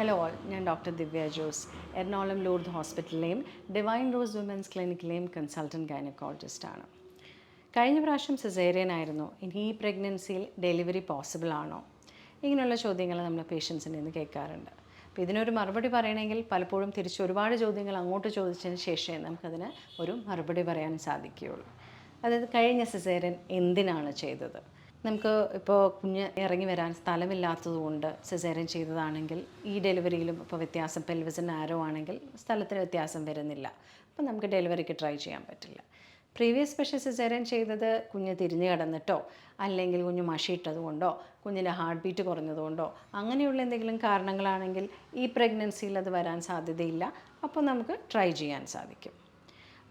Hello all ഞാൻ doctor Divya Jose. Ernakulam Lourdes ഹോസ്പിറ്റലിലെയും divine rose women's ക്ലിനിക്കിലെയും കൺസൾട്ടന്റ് ഗൈനക്കോളജിസ്റ്റാണ് കഴിഞ്ഞ പ്രാവശ്യം സിസേറിയൻ ആയിരുന്നു. ഇനി ഈ പ്രഗ്നൻസിയിൽ ഡെലിവറി പോസിബിൾ ആണോ? ഇങ്ങനെയുള്ള ചോദ്യങ്ങൾ നമ്മൾ പേഷ്യൻസിന്റെ നിന്ന് കേൾക്കാറുണ്ട്. അപ്പോൾ ഇതിനൊരു മറുപടി പറയണമെങ്കിൽ പലപ്പോഴും തിരിച്ച് ഒരുപാട് ചോദ്യങ്ങൾ അങ്ങോട്ട് ചോദിച്ചതിന് ശേഷമേ നമുക്കതിന് ഒരു മറുപടി പറയാൻ സാധിക്കുകയുള്ളൂ. അതായത് കഴിഞ്ഞ സിസേറിയൻ എന്തിനാണ് ചെയ്തത്? നമുക്ക് ഇപ്പോൾ കുഞ്ഞ് ഇറങ്ങി വരാൻ സ്ഥലമില്ലാത്തതുകൊണ്ട് സിസേറിയൻ ചെയ്തതാണെങ്കിൽ ഈ ഡെലിവറിയിലും ഇപ്പോൾ വ്യത്യാസം പെൽവിസിൻ ആരോ ആണെങ്കിൽ സ്ഥലത്തിന് വ്യത്യാസം വരുന്നില്ല. അപ്പം നമുക്ക് ഡെലിവറിക്ക് ട്രൈ ചെയ്യാൻ പറ്റില്ല. പ്രീവിയസ് പക്ഷേ സിസേറിയൻ ചെയ്തത് കുഞ്ഞ് തിരിഞ്ഞു കിടന്നിട്ടോ അല്ലെങ്കിൽ കുഞ്ഞ് മഷിയിട്ടത് കൊണ്ടോ കുഞ്ഞിന്റെ ഹാർട്ട് ബീറ്റ് കുറഞ്ഞതുകൊണ്ടോ അങ്ങനെയുള്ള എന്തെങ്കിലും കാരണങ്ങളാണെങ്കിൽ ഈ പ്രഗ്നൻസിയിൽ അത് വരാൻ സാധ്യതയില്ല. അപ്പോൾ നമുക്ക് ട്രൈ ചെയ്യാൻ സാധിക്കും.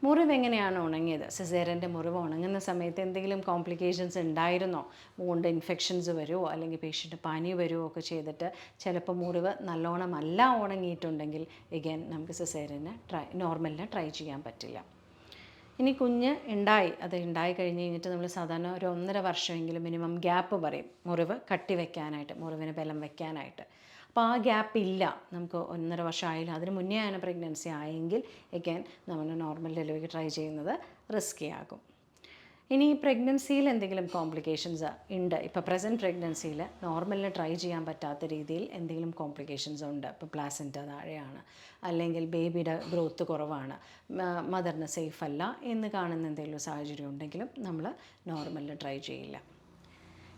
മുറിവ് എങ്ങനെയാണ് ഉണങ്ങിയത്? സിസേറിന്റെ മുറിവ് ഉണങ്ങുന്ന സമയത്ത് എന്തെങ്കിലും കോംപ്ലിക്കേഷൻസ് ഉണ്ടായിരുന്നോ? മൂണ്ട് ഇൻഫെക്ഷൻസ് വരുമോ അല്ലെങ്കിൽ പേഷ്യന്റ് പനി വരുമോ ഒക്കെ ചെയ്തിട്ട് ചിലപ്പോൾ മുറിവ് നല്ലോണം അല്ല ഉണങ്ങിയിട്ടുണ്ടെങ്കിൽ എഗൈൻ നമുക്ക് സിസേറിന് ട്രൈ നോർമലിന് ട്രൈ ചെയ്യാൻ പറ്റില്ല. ഇനി കുഞ്ഞ് ഉണ്ടായി. അത് ഉണ്ടായി കഴിഞ്ഞ് കഴിഞ്ഞിട്ട് നമ്മൾ സാധാരണ ഒരു ഒന്നര വർഷമെങ്കിലും മിനിമം ഗ്യാപ്പ് പറയും. മുറിവ് കട്ടി വെക്കാനായിട്ട് മുറിവിന് ബലം വെക്കാനായിട്ട്. അപ്പോൾ ആ ഗ്യാപ്പ് ഇല്ല. നമുക്ക് ഒന്നര വർഷം ആയില്ല അതിന് മുന്നേ ആണ് പ്രഗ്നൻസി ആയെങ്കിൽ എഗൈൻ നമ്മൾ നോർമൽ ഡെലിവറി ട്രൈ ചെയ്യുന്നത് റിസ്കി ആകും. ഇനി പ്രഗ്നൻസിയിൽ എന്തെങ്കിലും കോംപ്ലിക്കേഷൻസ് ഉണ്ട്. ഇപ്പോൾ പ്രസന്റ് പ്രഗ്നൻസിയിൽ നോർമലിന് ട്രൈ ചെയ്യാൻ പറ്റാത്ത രീതിയിൽ എന്തെങ്കിലും കോംപ്ലിക്കേഷൻസ് ഉണ്ട്. ഇപ്പോൾ പ്ലാസന്റ താഴെയാണ്. അല്ലെങ്കിൽ ബേബിയുടെ ഗ്രോത്ത് കുറവാണ്. മദറിന് സേഫ് അല്ല എന്ന് കാണുന്ന എന്തെങ്കിലും സാഹചര്യം ഉണ്ടെങ്കിലും നമ്മൾ നോർമലിന് ട്രൈ ചെയ്യില്ല.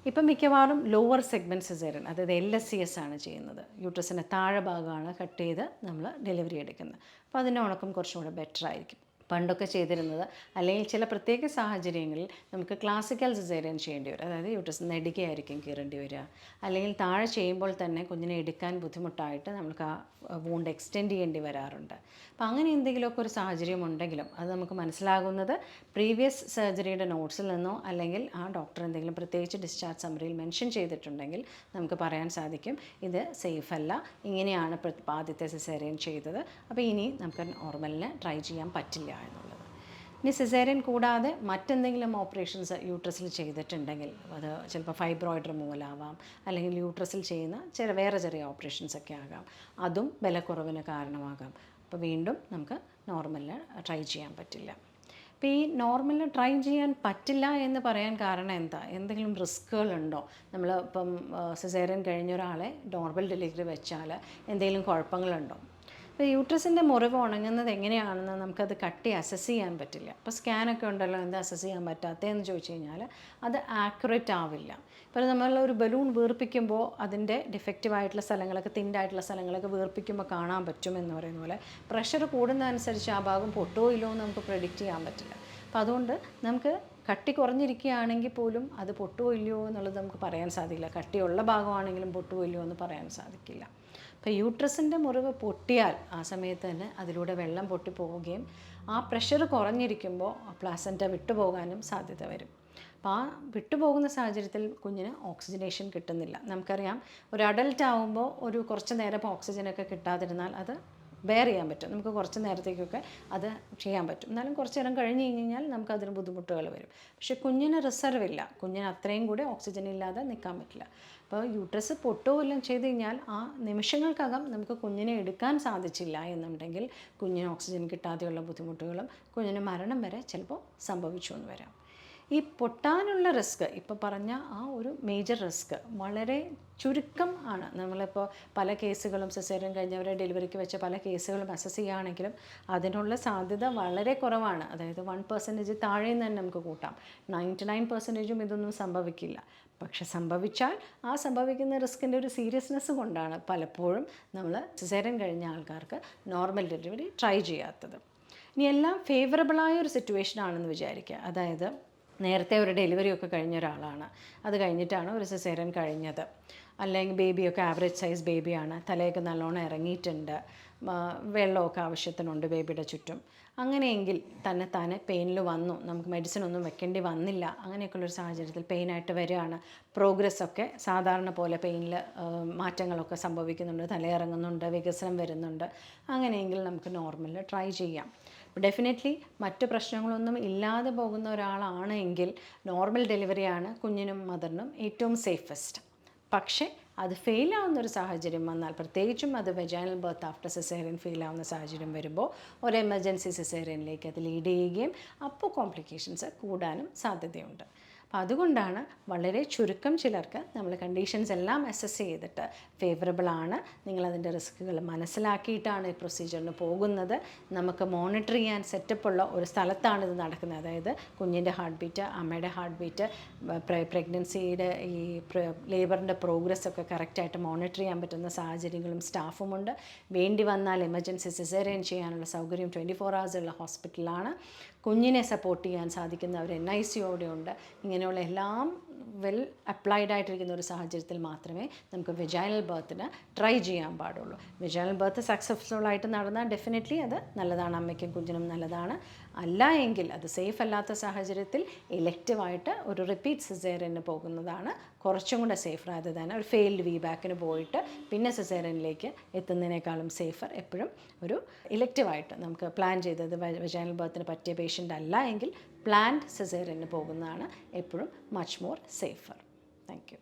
ഇപ്പം മിക്കവാറും ലോവർ സെഗ്മെന്റ് സിസേറിയൻ അതായത് എൽ എസ് സി എസ് ആണ് ചെയ്യുന്നത്. യൂട്രസിന്റെ താഴെ ഭാഗമാണ് കട്ട് ചെയ്ത് നമ്മൾ ഡെലിവറി എടുക്കുന്നത്. അപ്പോൾ അതിന്റെ ഉണക്കം കുറച്ചും കൂടെ ബെറ്റർ ആയിരിക്കും. പണ്ടൊക്കെ ചെയ്തിരുന്നത്. അല്ലെങ്കിൽ ചില പ്രത്യേക സാഹചര്യങ്ങളിൽ നമുക്ക് ക്ലാസിക്കൽ സിസേറിയൻ ചെയ്യേണ്ടി വരും. അതായത് യൂട്രസ് നെടുകയായിരിക്കും കീറേണ്ടി വരിക. അല്ലെങ്കിൽ താഴെ ചെയ്യുമ്പോൾ തന്നെ കുഞ്ഞിനെ എടുക്കാൻ ബുദ്ധിമുട്ടായിട്ട് നമുക്ക് ആ വൂണ്ട് എക്സ്റ്റെൻഡ് ചെയ്യേണ്ടി വരാറുണ്ട്. അപ്പോൾ അങ്ങനെ എന്തെങ്കിലുമൊക്കെ ഒരു സാഹചര്യം ഉണ്ടെങ്കിലും അത് നമുക്ക് മനസ്സിലാകുന്നത് പ്രീവിയസ് സർജറിയുടെ നോട്ട്സിൽ നിന്നോ അല്ലെങ്കിൽ ആ ഡോക്ടർ എന്തെങ്കിലും പ്രത്യേകിച്ച് ഡിസ്ചാർജ് സമറിയിൽ മെൻഷൻ ചെയ്തിട്ടുണ്ടെങ്കിൽ നമുക്ക് പറയാൻ സാധിക്കും ഇത് സേഫ് അല്ല ഇങ്ങനെയാണ് ആദ്യത്തെ സിസേറിയൻ ചെയ്തത്. അപ്പോൾ ഇനി നമുക്ക് നോർമലിന് ട്രൈ ചെയ്യാൻ പറ്റില്ല. എന്നുള്ളത്. ഇനി സിസേറിയൻ കൂടാതെ മറ്റെന്തെങ്കിലും ഓപ്പറേഷൻസ് യൂട്രസിൽ ചെയ്തിട്ടുണ്ടെങ്കിൽ അത് ചിലപ്പോൾ ഫൈബ്രോയിഡ് റിമൂവൽ ആവാം അല്ലെങ്കിൽ യൂട്രസിൽ ചെയ്യുന്ന ചെറിയ വേറെ ചെറിയ ഓപ്പറേഷൻസ് ഒക്കെ ആകാം. അതും ബലക്കുറവിന് കാരണമാകാം. അപ്പോൾ വീണ്ടും നമുക്ക് നോർമലിന് ട്രൈ ചെയ്യാൻ പറ്റില്ല. അപ്പോൾ ഈ നോർമലിന് ട്രൈ ചെയ്യാൻ പറ്റില്ല എന്ന് പറയാൻ കാരണം എന്താ? എന്തെങ്കിലും റിസ്ക്കുകളുണ്ടോ നമ്മൾ ഇപ്പം സിസേറിയൻ കഴിഞ്ഞ ഒരാളെ നോർമൽ ഡെലിവറി വെച്ചാൽ എന്തെങ്കിലും കുഴപ്പങ്ങളുണ്ടോ? ഇപ്പോൾ യൂട്രസിന്റെ മുറിവ് ഉണങ്ങുന്നത് എങ്ങനെയാണെന്ന് നമുക്കത് കട്ടി അസസ് ചെയ്യാൻ പറ്റില്ല. അപ്പോൾ സ്കാനൊക്കെ ഉണ്ടല്ലോ എന്താ അസസ് ചെയ്യാൻ പറ്റാത്തതെന്ന് ചോദിച്ചു കഴിഞ്ഞാൽ അത് ആക്യുറേറ്റ് ആവില്ല. ഇപ്പോൾ നമ്മൾ ഒരു ബലൂൺ വീർപ്പിക്കുമ്പോൾ അതിന്റെ ഡിഫക്റ്റീവായിട്ടുള്ള സ്ഥലങ്ങളൊക്കെ തിന്റായിട്ടുള്ള സ്ഥലങ്ങളൊക്കെ വീർപ്പിക്കുമ്പോൾ കാണാൻ പറ്റും എന്ന് പറയുന്ന പോലെ പ്രഷർ കൂടുന്നതനുസരിച്ച് ആ ഭാഗം പൊട്ടോ ഇല്ലോ എന്ന് നമുക്ക് പ്രെഡിക്റ്റ് ചെയ്യാൻ പറ്റില്ല. അപ്പോൾ അതുകൊണ്ട് നമുക്ക് കട്ടി കുറഞ്ഞിരിക്കുകയാണെങ്കിൽ പോലും അത് പൊട്ടുമോ ഇല്ലയോ എന്നുള്ളത് നമുക്ക് പറയാൻ സാധിക്കില്ല. കട്ടിയുള്ള ഭാഗമാണെങ്കിലും പൊട്ടുമോ ഇല്ലയോ എന്ന് പറയാൻ സാധിക്കില്ല. അപ്പോൾ യൂട്രസിന്റെ മുറിവ് പൊട്ടിയാൽ ആ സമയത്ത് തന്നെ അതിലൂടെ വെള്ളം പൊട്ടിപ്പോവുകയും ആ പ്രഷർ കുറഞ്ഞിരിക്കുമ്പോൾ പ്ലാസന്റ വിട്ടുപോകാനും സാധ്യത വരും. അപ്പോൾ ആ വിട്ടുപോകുന്ന സാഹചര്യത്തിൽ കുഞ്ഞിന് ഓക്സിജനേഷൻ കിട്ടുന്നില്ല. നമുക്കറിയാം ഒരു അഡൽട്ട് ആകുമ്പോൾ ഒരു കുറച്ച് നേരം ഓക്സിജനൊക്കെ കിട്ടാതിരുന്നാൽ അത് ബെയർ ചെയ്യാൻ പറ്റും. നമുക്ക് കുറച്ച് നേരത്തേക്കൊക്കെ അത് ചെയ്യാൻ പറ്റും. എന്നാലും കുറച്ച് നേരം കഴിഞ്ഞ് കഴിഞ്ഞാൽ നമുക്ക് അതിന് ബുദ്ധിമുട്ടുകൾ വരും. പക്ഷേ കുഞ്ഞിന് റിസർവ് ഇല്ല. കുഞ്ഞിന് അത്രയും കൂടി ഓക്സിജൻ ഇല്ലാതെ നിൽക്കാൻ പറ്റില്ല. അപ്പോൾ യൂട്രസ് പൊട്ടോ എല്ലാം ചെയ്ത് കഴിഞ്ഞാൽ ആ നിമിഷങ്ങൾക്കകം നമുക്ക് കുഞ്ഞിനെ എടുക്കാൻ സാധിച്ചില്ല എന്നുണ്ടെങ്കിൽ കുഞ്ഞിന് ഓക്സിജൻ കിട്ടാതെയുള്ള ബുദ്ധിമുട്ടുകളും കുഞ്ഞിന് മരണം വരെ ചിലപ്പോൾ സംഭവിച്ചു എന്ന് വരാം. ഈ പൊട്ടാനുള്ള റിസ്ക് ഇപ്പോൾ പറഞ്ഞ ആ ഒരു മേജർ റിസ്ക് വളരെ ചുരുക്കം ആണ്. നമ്മളിപ്പോൾ പല കേസുകളും സിസേറിയൻ കഴിഞ്ഞവരെ ഡെലിവറിക്ക് വെച്ച പല കേസുകളും അസസ് ചെയ്യുകയാണെങ്കിലും അതിനുള്ള സാധ്യത വളരെ കുറവാണ്. അതായത് വൺ പെർസെന്റേജ് താഴെ നിന്ന് തന്നെ നമുക്ക് കൂട്ടാം. നയന്റി നയൻ പെർസെന്റേജും ഇതൊന്നും സംഭവിക്കില്ല. പക്ഷെ സംഭവിച്ചാൽ ആ സംഭവിക്കുന്ന റിസ്കിന്റെ ഒരു സീരിയസ്നെസ് കൊണ്ടാണ് പലപ്പോഴും നമ്മൾ സിസേറിയൻ കഴിഞ്ഞ ആൾക്കാർക്ക് നോർമൽ ഡെലിവറി ട്രൈ ചെയ്യാത്തത്. ഇനി എല്ലാം ഫേവറബിളായ ഒരു സിറ്റുവേഷൻ ആണെന്ന് വിചാരിക്കുക. അതായത് നേരത്തെ ഒരു ഡെലിവറി ഒക്കെ കഴിഞ്ഞ ഒരാളാണ്. അത് കഴിഞ്ഞിട്ടാണ് ഒരു സിസേറിയൻ കഴിഞ്ഞത്. അല്ലെങ്കിൽ ബേബിയൊക്കെ ആവറേജ് സൈസ് ബേബിയാണ്. തലയൊക്കെ നല്ലോണം ഇറങ്ങിയിട്ടുണ്ട്. വെള്ളമൊക്കെ ആവശ്യത്തിനുണ്ട് ബേബിയുടെ ചുറ്റും. അങ്ങനെയെങ്കിൽ തന്നെ തന്നെ പെയിനിൽ വന്നു. നമുക്ക് മെഡിസിൻ ഒന്നും വെക്കേണ്ടി വന്നില്ല. അങ്ങനെയൊക്കെയുള്ളൊരു സാഹചര്യത്തിൽ പെയിനായിട്ട് വരികയാണ്. പ്രോഗ്രസ്സൊക്കെ സാധാരണ പോലെ പെയിനിൽ മാറ്റങ്ങളൊക്കെ സംഭവിക്കുന്നുണ്ട്. തലയിറങ്ങുന്നുണ്ട് വികസനം വരുന്നുണ്ട്. അങ്ങനെയെങ്കിൽ നമുക്ക് നോർമലിൽ ട്രൈ ചെയ്യാം. ഡെഫിനറ്റ്ലി മറ്റ് പ്രശ്നങ്ങളൊന്നും ഇല്ലാതെ പോകുന്ന ഒരാളാണ് എങ്കിൽ നോർമൽ ഡെലിവറിയാണ് കുഞ്ഞിനും മദറിനും ഏറ്റവും സേഫസ്റ്റ് പക്ഷേ അത് ഫെയിലാവുന്ന ഒരു സാഹചര്യം വന്നാൽ പ്രത്യേകിച്ചും അത് വെജൈനൽ ബർത്ത് ആഫ്റ്റർ സിസേറിയൻ ഫെയിലാവുന്ന സാഹചര്യം വരുമ്പോൾ ഒരു എമർജൻസി സിസേറിയനിലേക്ക് അത് ലീഡ് ചെയ്യുകയും അപ്പോൾ കോംപ്ലിക്കേഷൻസ് കൂടാനും സാധ്യതയുണ്ട്. അപ്പം അതുകൊണ്ടാണ് വളരെ ചുരുക്കം ചിലർക്ക് നമ്മൾ കണ്ടീഷൻസ് എല്ലാം അസസ് ചെയ്തിട്ട് ഫേവറബിൾ ആണ്. നിങ്ങളതിന്റെ റിസ്ക്കുകൾ മനസ്സിലാക്കിയിട്ടാണ് ഈ പ്രൊസീജിയറിന് പോകുന്നത്. നമുക്ക് മോണിറ്റർ ചെയ്യാൻ സെറ്റപ്പുള്ള ഒരു സ്ഥലത്താണ് ഇത് നടക്കുന്നത്. അതായത് കുഞ്ഞിന്റെ ഹാർട്ട് ബീറ്റ് അമ്മയുടെ ഹാർട്ട് ബീറ്റ് പ്രഗ്നൻസിയുടെ ഈ ലേബറിന്റെ പ്രോഗ്രസ് ഒക്കെ കറക്റ്റായിട്ട് മോണിറ്റർ ചെയ്യാൻ പറ്റുന്ന സാഹചര്യങ്ങളും സ്റ്റാഫുമുണ്ട് വേണ്ടി വന്നാൽ എമർജൻസി സിസേറിയൻ ചെയ്യാനുള്ള സൗകര്യം ട്വന്റി ഫോർ ഹവേഴ്സ് ഉള്ള ഹോസ്പിറ്റലാണ് കുഞ്ഞിനെ സപ്പോർട്ട് ചെയ്യാൻ സാധിക്കുന്നവർ എൻ ഐ സിയോടെ ഉണ്ട് ഇങ്ങനെയുള്ള എല്ലാം വെൽ അപ്ലൈഡ് ആയിട്ടിരിക്കുന്ന ഒരു സാഹചര്യത്തിൽ മാത്രമേ നമുക്ക് വെജൈനൽ ബർത്തിന് ട്രൈ ചെയ്യാൻ പാടുള്ളൂ. വെജൈനൽ ബർത്ത് സക്സസ്ഫുൾ ആയിട്ട് നടന്നാൽ ഡെഫിനറ്റ്ലി അത് നല്ലതാണ്. അമ്മയ്ക്കും കുഞ്ഞിനും നല്ലതാണ്. അല്ല എങ്കിൽ അത് സേഫ് അല്ലാത്ത സാഹചര്യത്തിൽ ഇലക്റ്റീവായിട്ട് ഒരു റിപ്പീറ്റ് സിസേറിയന് പോകുന്നതാണ് കുറച്ചും കൂടെ സേഫ് rather തന്നെ ഒരു ഫെയിൽഡ് വി ബാക്കിന് പോയിട്ട് പിന്നെ സിസേറിയനിലേക്ക് എത്തുന്നതിനേക്കാളും സേഫർ എപ്പോഴും ഒരു ഇലക്റ്റീവായിട്ട് നമുക്ക് പ്ലാൻ ചെയ്തത് വെജൈനൽ ബർത്തിന് പറ്റിയ പേഷ്യന്റ് അല്ല എങ്കിൽ പ്ലാൻഡ് സെസേറിന് പോകുന്നതാണ്. എപ്പോഴും much more safer thank you